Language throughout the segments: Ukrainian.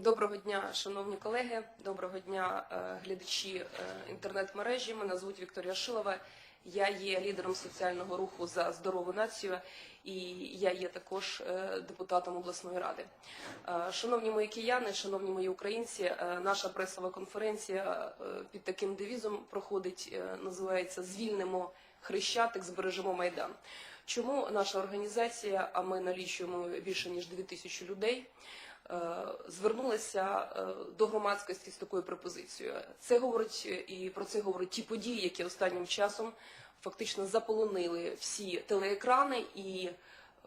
Доброго дня, шановні колеги. Доброго дня, е, глядачі е, інтернет-мережі. Мене звуть Вікторія Шилова. Я є лідером соціального руху за здорову націю, і я є також е, депутатом обласної ради. Шановні мої кияни, шановні мої українці, наша пресова конференція під таким девізом проходить, називається Звільнимо Хрещатик, збережемо Майдан. Чому наша організація, а ми налічуємо більше ніж 2000 людей, звернулася е, до громадськості з такою пропозицією. Це говорить е, і про це говорять ті події, які останнім часом фактично заполонили всі телеекрани, і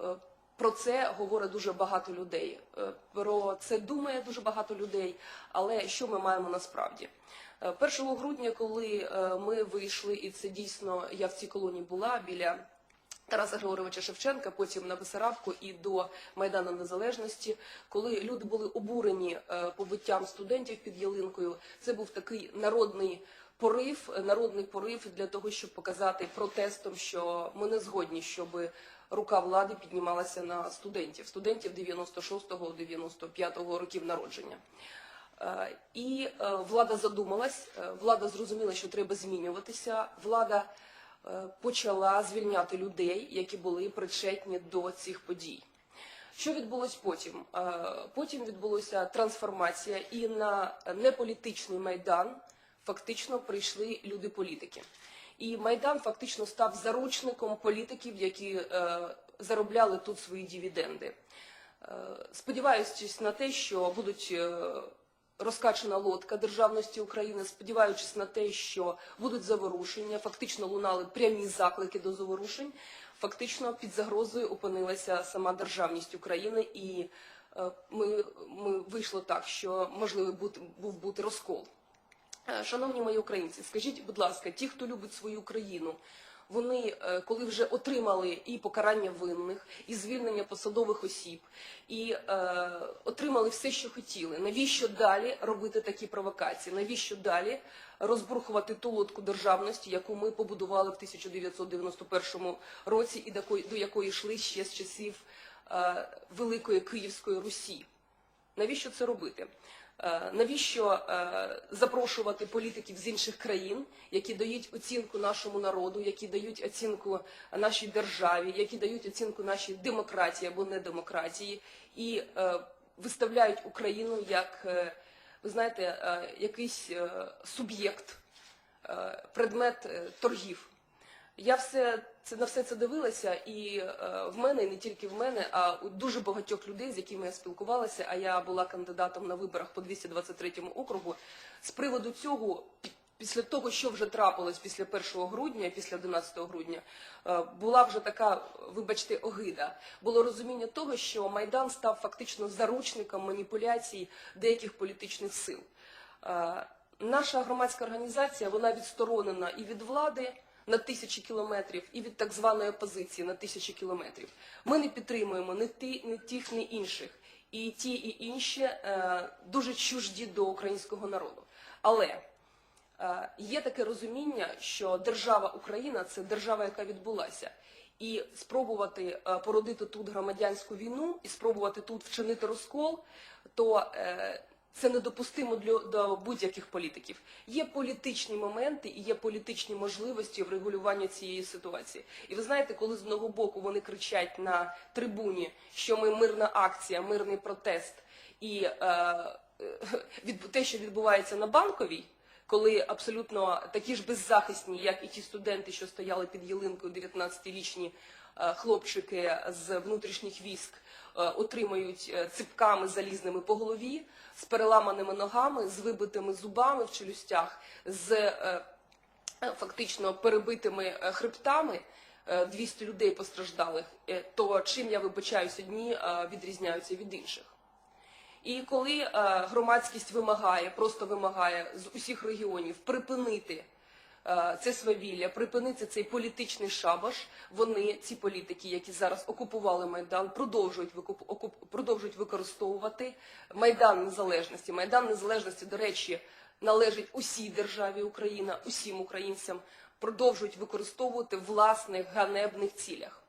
е, про це говорить дуже багато людей. Е, Про це думає дуже багато людей. Але що ми маємо насправді? Е, 1 грудня, коли е, ми вийшли, і це дійсно я в цій колонії була біля. Тараса Григоровича Шевченка, потім на Бесарабку і до Майдану Незалежності, коли люди були обурені е, побиттям студентів під ялинкою. Це був такий народний порив, народний порив для того, щоб показати протестом, що ми не згодні, щоб рука влади піднімалася на студентів, студентів 96-го, 95-го років народження. Е, І е, влада задумалась, влада зрозуміла, що треба змінюватися. Влада почала звільняти людей, які були причетні до цих подій. Що відбулось потім? Е, Потім відбулася трансформація, і на неполітичний майдан фактично прийшли люди-політики. І майдан фактично став заручником політиків, які е, заробляли тут свої дивіденди. Е, Сподіваючись на те, що будуть е, розкачана лодка державності України, сподіваючись на те, що будуть заворушення, фактично лунали прямі заклики до заворушень. Фактично під загрозою опинилася сама державність України, і е, ми, ми вийшло так, що можливий був бути розкол. Е, Шановні мої українці, скажіть, будь ласка, ті, хто любить свою країну, вони, е, коли вже отримали і покарання винних, і звільнення посадових осіб, і е, отримали все, що хотіли, навіщо далі робити такі провокації? Навіщо далі розбрухувати ту лодку державності, яку ми побудували в 1991 році, і до до якої йшли ще з часів е, Великої Київської Русі? Навіщо це робити? Е, Навіщо е, запрошувати політиків з інших країн, які дають оцінку нашому народу, які дають оцінку нашій державі, які дають оцінку нашій демократії або недемократії, і е, виставляють Україну як, ви знаєте, якийсь суб'єкт, предмет торгів. Я все це на все це дивилася, і е, в мене, і не тільки в мене, а у дуже багатьох людей, з якими я спілкувалася, а я була кандидатом на виборах по 223 округу. З приводу цього, після того, що вже трапилось після 1 грудня, після 11 грудня, е, була вже така, вибачте, огида. Було розуміння того, що Майдан став фактично заручником маніпуляцій деяких політичних сил. Е, Наша громадська організація вона відсторонена і від влади на тисячі кілометрів, і від так званої опозиції на тисячі кілометрів. Ми не підтримуємо ні ті, ні тих, ні інших. І ті, і інші е, дуже чужді до українського народу. Але е, є таке розуміння, що держава Україна це держава, яка відбулася. І спробувати е, породити тут громадянську війну і спробувати тут вчинити розкол, то е, це недопустимо для до будь-яких політиків. Є політичні моменти і є політичні можливості врегулювання цієї ситуації. І ви знаєте, коли з одного боку вони кричать на трибуні, що ми мирна акція, мирний протест, і е, е, те, що відбувається на банковій. Коли абсолютно такі ж беззахисні, як і ті студенти, що стояли під ялинкою, 19-річні е, хлопчики з внутрішніх військ, е, отримають е, ципками залізними по голові, з переламаними ногами, з вибитими зубами в челюстях, з фактично перебитими хребтами. е, 200 людей постраждалих, то чим я вибачаюсь, одні відрізняються від інших. І коли е, громадськість вимагає, просто вимагає з усіх регіонів припинити е, це свавілля, припинити цей політичний шабаш, вони, ці політики, які зараз окупували Майдан, продовжують, продовжують використовувати Майдан Незалежності. Майдан Незалежності, до речі, належить усій державі Україна, усім українцям, продовжують використовувати власних ганебних цілях.